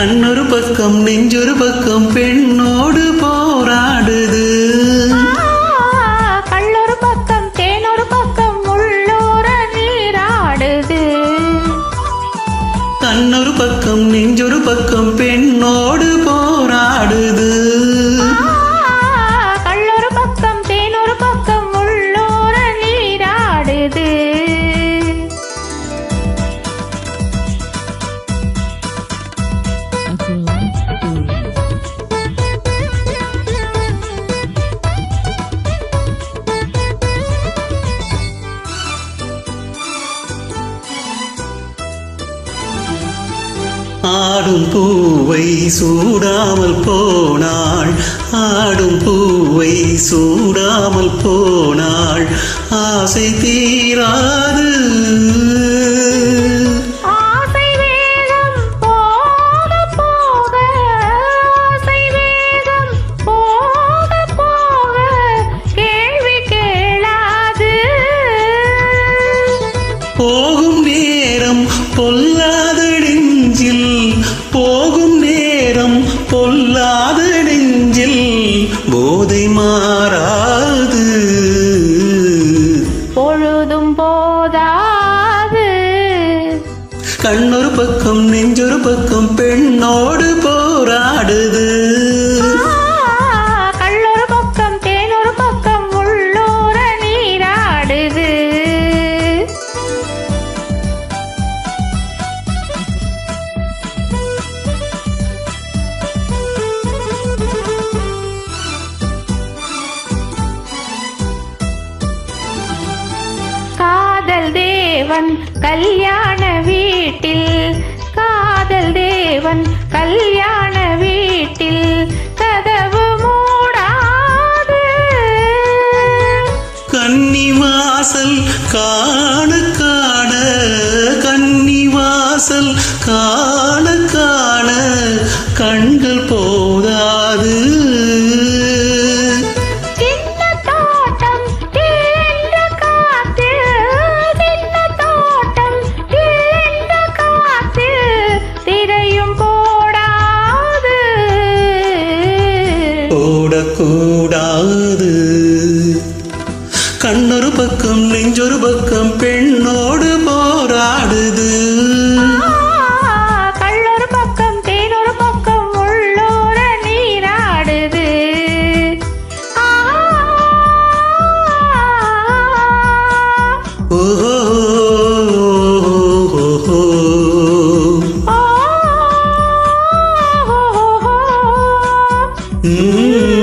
கண்ணொரு பக்கம் நெஞ்சொரு பக்கம் பெண்ணோடு போராடுது. கல்லொரு பக்கம் தேனொரு பக்கம் உள்ளோர நீராடுது. கண்ணொரு பக்கம் நெஞ்சொரு பக்கம் பெண்ணோடு ஆடும் பூவை சூடாமல் போனாள். ஆடும் பூவை சூடாமல் போனாள். ஆசை தீராது. போகும் நேரம் பொல்லாத நெஞ்சில் போகும் நேரம் பொல்லாத நெஞ்சில் போதை மாறாது. பொழுதும் போதாது. கண்ணொரு பக்கம் நெஞ்சொரு பக்கம் பெண்ணோடு தேவன் கல்யாண வீட்டில் காதல் தேவன் கல்யாண வீட்டில் கதவு மூடாது. கன்னிவாசல் காண காண கன்னிவாசல் காண காண கண்கள் போ தயாராகுது கண்ணொரு பக்கம் நெஞ்சொரு பக்கம் பெண்ணோடு போராடுது கள்ளொரு பக்கம் தேனொரு பக்கம் உள்ளோர நீராடுது ஓஹோ Mmm. -hmm.